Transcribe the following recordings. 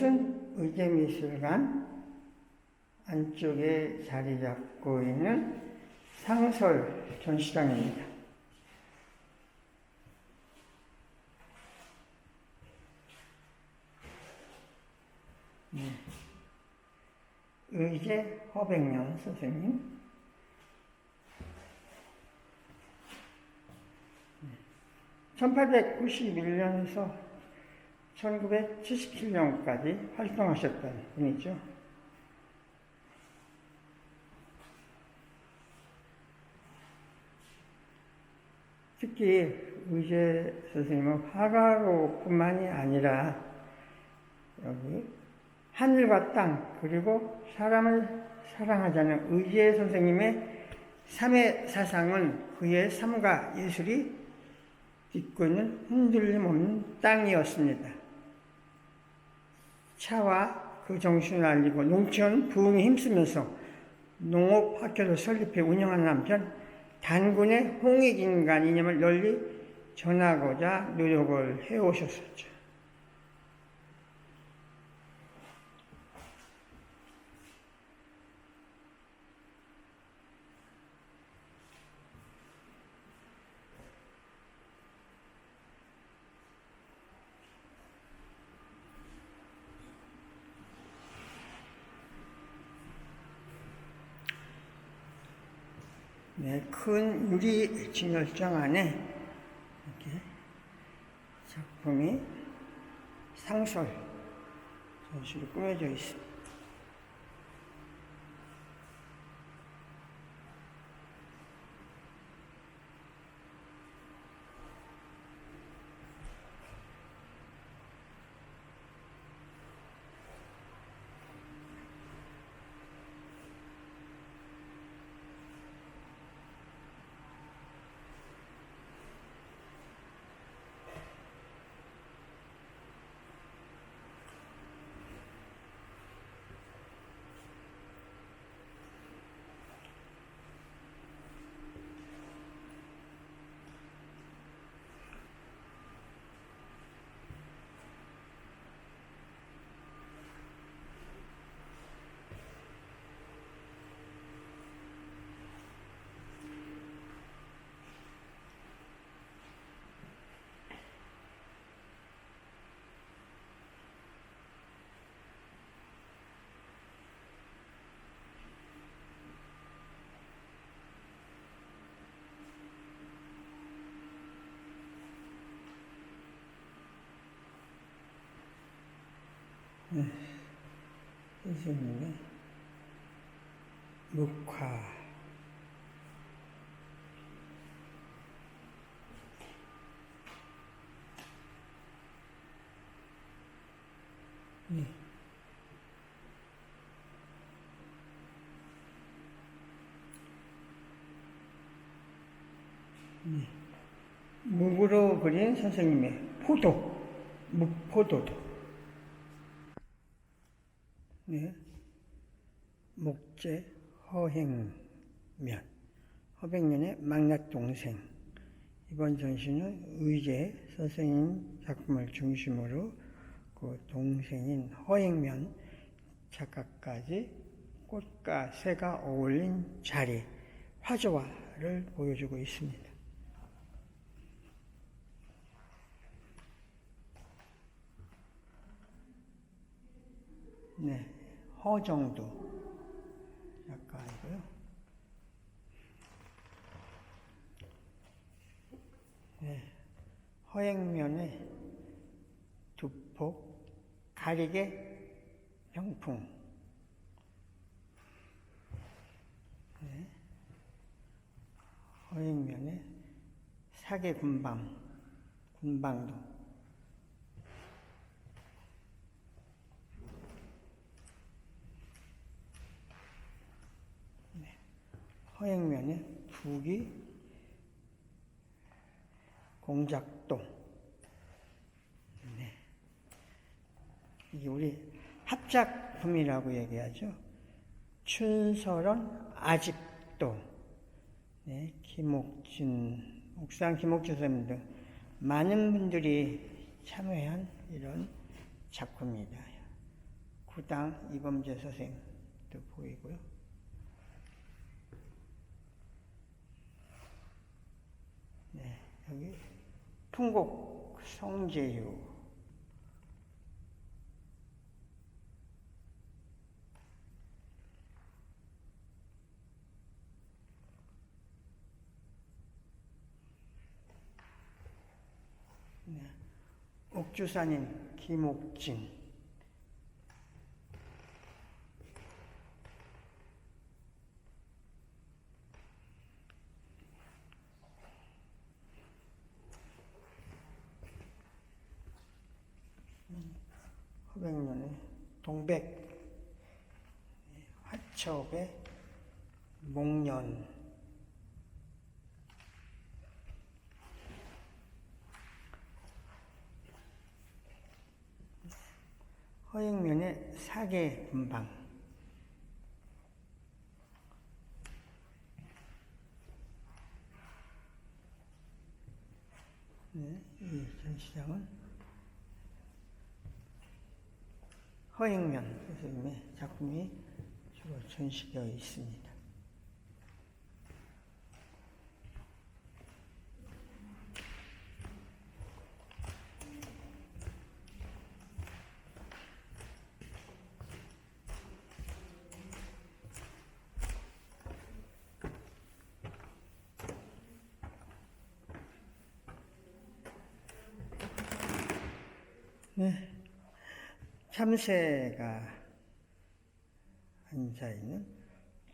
국립미술관 안쪽에 자리 잡고 있는 상설 전시장입니다. 네. 의제 허백년 선생님 1891년에서 1977년까지 활동하셨던 분이죠. 특히 의제 선생님은 화가로뿐만이 아니라 여기 하늘과 땅 그리고 사람을 사랑하자는 의제 선생님의 삼의 사상은 그의 삶과 예술이 딛고 있는 흔들림 없는 땅이었습니다. 차와 그 정신을 알리고 농촌 부흥에 힘쓰면서 농업학교를 설립해 운영하는 한편 단군의 홍익인간 이념을 널리 전하고자 노력을 해오셨었죠. 네, 큰 유리 진열장 안에 이렇게 작품이 상설 전시로 꾸며져 있습니다. 네, 선생님의 묵화 네. 네. 묵으로 그린 선생님의 포도, 묵포도도. 네. 목재 허행면 허백년의 막내 동생 이번 전시는 의제 선생님 작품을 중심으로 그 동생인 허행면 작가까지 꽃과 새가 어울린 자리 화조화를 보여주고 있습니다. 네, 허정도 작가이고요. 네, 허행면의 두폭, 가리개, 병풍. 네, 허행면의 사계 군방, 군방도. 허행면에 북이 공작동. 네. 이게 우리 합작품이라고 얘기하죠. 춘설원 아직도. 네. 김옥진, 옥상 김옥진 선생님 등 많은 분들이 참여한 이런 작품입니다. 부당 이범재 선생도 보이고요. 네, 여기 풍곡 성재유. 네, 옥주산인 김옥진 허백년의 동백 화첩의 목련. 허행면의 사계 분방. 네, 이 전시장은 허행면 선생님의 작품이 주로 전시되어 있습니다. 네. 참새가 앉아 있는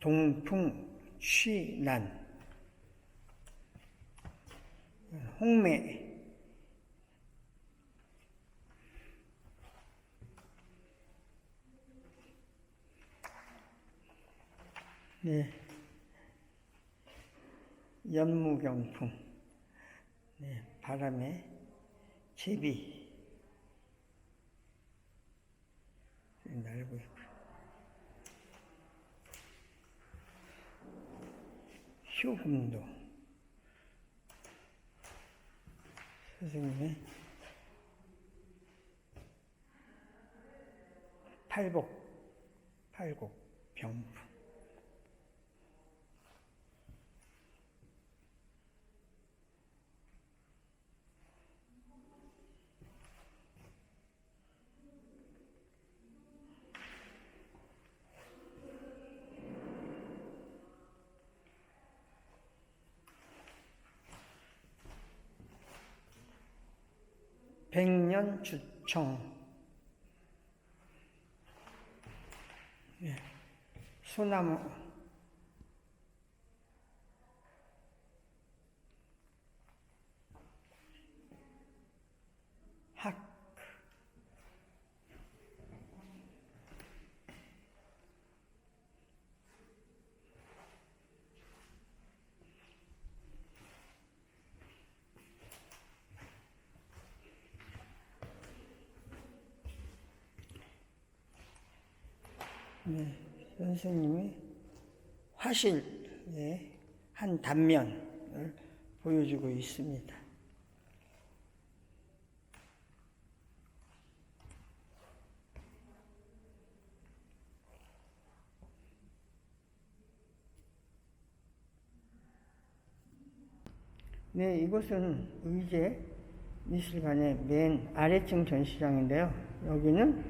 동풍 취난 홍매 네. 연무경풍 네. 바람의 제비 날고. 있고 효금도. 선생님의 팔복 팔곡 병풍 백년 주청 예. 소나무 학 네, 선생님이 화실의 한 단면을 보여주고 있습니다. 네, 이곳은 의제 미술관의 맨 아래층 전시장인데요. 여기는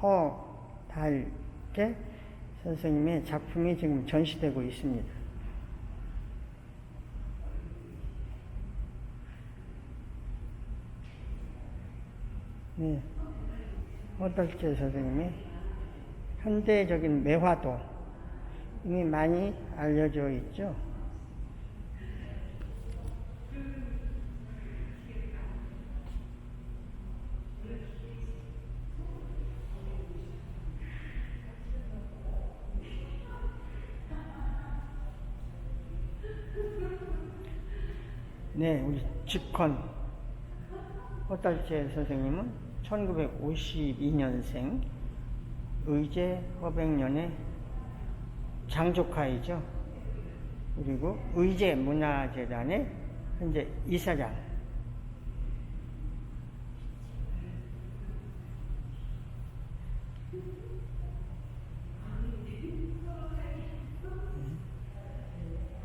허 달태 선생님의 작품이 지금 전시되고 있습니다. 네, 허달태 선생님의 현대적인 매화도 이미 많이 알려져 있죠. 집권 호달재 선생님은 1952년생 의제 허백년의 장조카이죠. 그리고 의제 문화재단의 현재 이사장.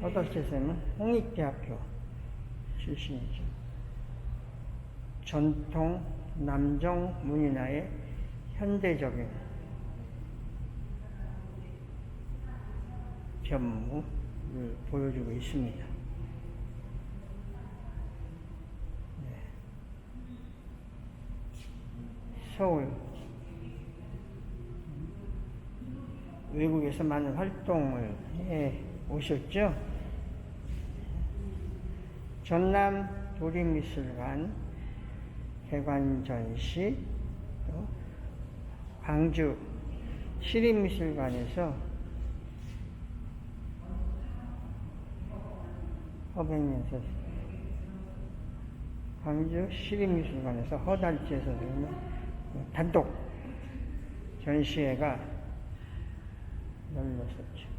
호달재 선생님은 홍익대학교 출신이죠. 전통 남정 문인화의 현대적인 견무를 보여주고 있습니다. 네. 서울 외국에서 많은 활동을 해 오셨죠? 전남 도립미술관 대관 전시, 또 광주 시립미술관에서 허백년서 광주 시립미술관에서 허달재 선생님의 단독 전시회가 열렸었죠.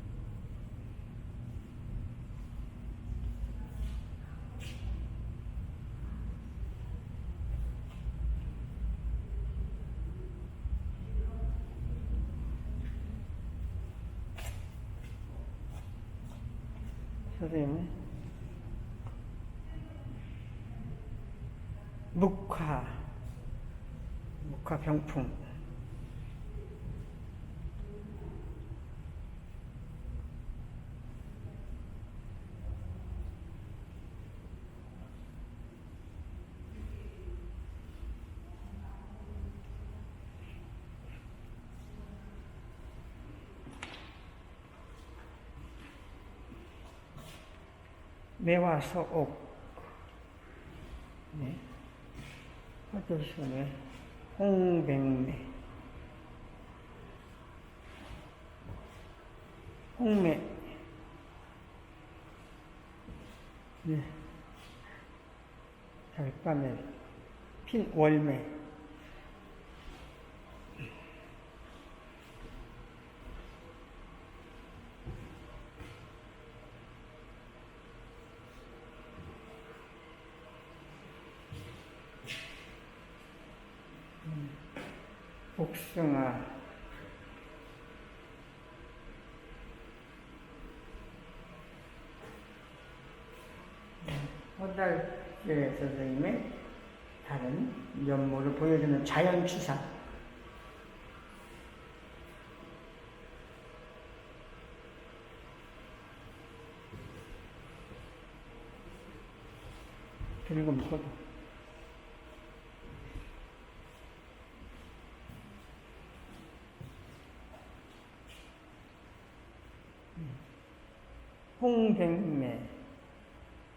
선생님, 묵화, 묵화 병풍. 매화서옥. 네. 화도선의 홍백매. 홍매. 네. 달밤에 핀 월매. 복숭아. 허달재 선생님의 다른 면모를 보여주는 자연추상. 그리고 묶어도. 홍백매,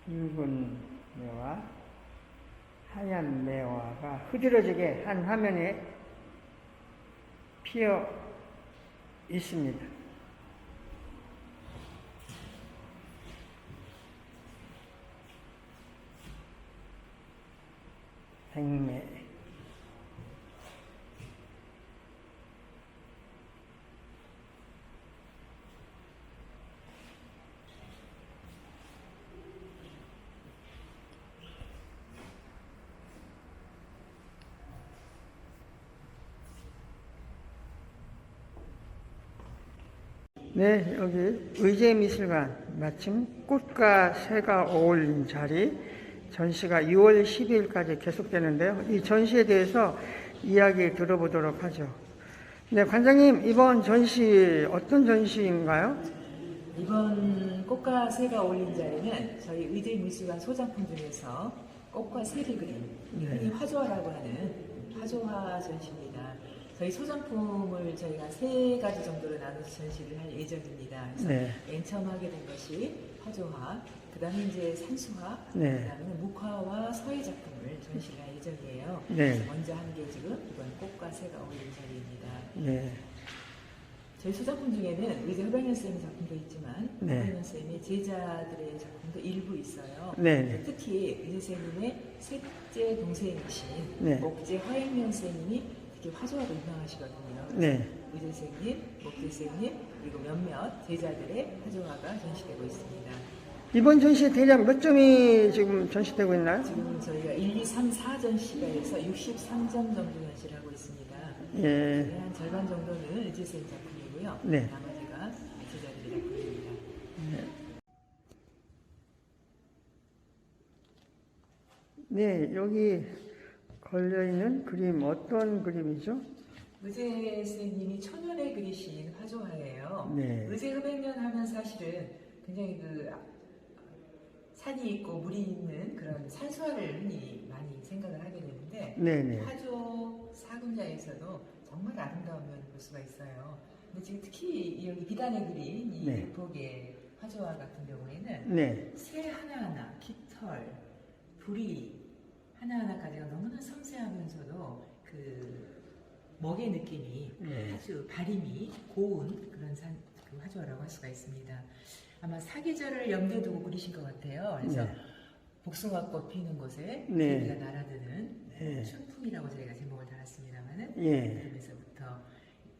붉은 매화, 하얀 매화가 흐드러지게 한 화면에 피어 있습니다. 백매. 네, 여기 의제미술관 마침 꽃과 새가 어울린 자리 전시가 6월 12일까지 계속되는데요. 이 전시에 대해서 이야기 들어보도록 하죠. 네, 관장님 이번 전시 어떤 전시인가요? 이번 꽃과 새가 어울린 자리는 저희 의대미술관 소장품 중에서 꽃과 새를 그린 네. 화조화라고 하는 화조화 전시입니다. 저희 소장품을 저희가 세 가지 정도로 나눠서 전시를 할 예정입니다. 그래서 네. 맨 처음 하게 된 것이 화조화, 그 다음에 이제 산수화, 네. 그 다음에는 묵화와 서예 작품을 전시를 할 예정이에요. 네. 먼저 한 게 지금 이번 꽃과 새가 어울린 자리입니다. 네, 저희 소작품 중에는 의제 허병현 쌤의 작품도 있지만 네. 허병현 쌤의 제자들의 작품도 일부 있어요. 네, 네. 특히 의제 쌤님의 셋째 동생이신 네. 목재 허행면 쌤님이 특히 화조하고 유명하시거든요. 네. 의대생님, 목대생님, 그리고 몇몇 제자들의 화조화가 전시되고 있습니다. 이번 전시 대략 몇 점이 지금 전시되고 있나요? 지금 저희가 1, 2, 3, 4 전시가 해서 63점 정도 전시를 하고 있습니다. 예. 네, 한 절반 정도는 의제생 작품이고요. 네. 나머지가 제자들의 작품입니다. 네. 네, 여기 걸려있는 그림, 어떤 그림이죠? 의제 선생님이 천연에 그리신 화조화예요. 네. 의제 흡액년 하면 사실은 굉장히 그 아, 산이 있고 물이 있는 그런 산수화를 흔히 많이 생각을 하게 되는데 네네. 화조 사군자에서도 정말 아름다운 면을 볼 수가 있어요. 근데 지금 특히 여기 비단에 그린 이 네. 육복의 화조화 같은 경우에는 네, 새 하나하나, 깃털, 부리 하나하나까지가 너무나 섬세하면서도 그 먹의 느낌이 네. 아주 발림이 고운 그런 산, 그 화조라고 할 수가 있습니다. 아마 사계절을 염두에 두고 그리신 것 같아요. 그래서 네. 복숭아꽃 피는 곳에 네. 개미가 날아드는 네. 춘풍이라고 저희가 제목을 달았습니다만은 예, 그러면서부터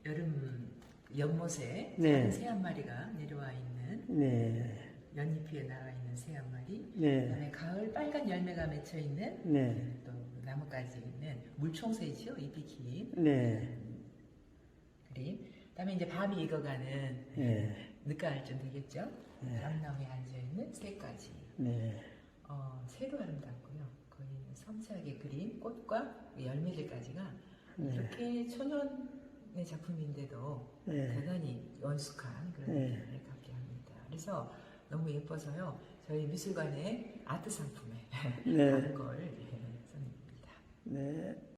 여름 연못에 네. 작은 새한 마리가 내려와 있는 네, 연잎 위에 나와 있는 새 한 마리 네, 그다음에 가을 빨간 열매가 맺혀 있는 네, 또 나뭇가지 있는 물총새죠 잎이 긴 네, 그림 그다음에 이제 밤이 익어가는 네, 늦가을쯤 되겠죠 네. 밤나무에 앉아 있는 새까지 네, 어, 새도 아름답고요 거의 섬세하게 그린 꽃과 열매들까지가 네. 이렇게 천연의 작품인데도 네. 대단히 원숙한 그런 네. 느낌을 갖게 합니다. 그래서 너무 예뻐서요. 저희 미술관의 아트 상품에 네. 담은 걸 예, 써냅니다. 네.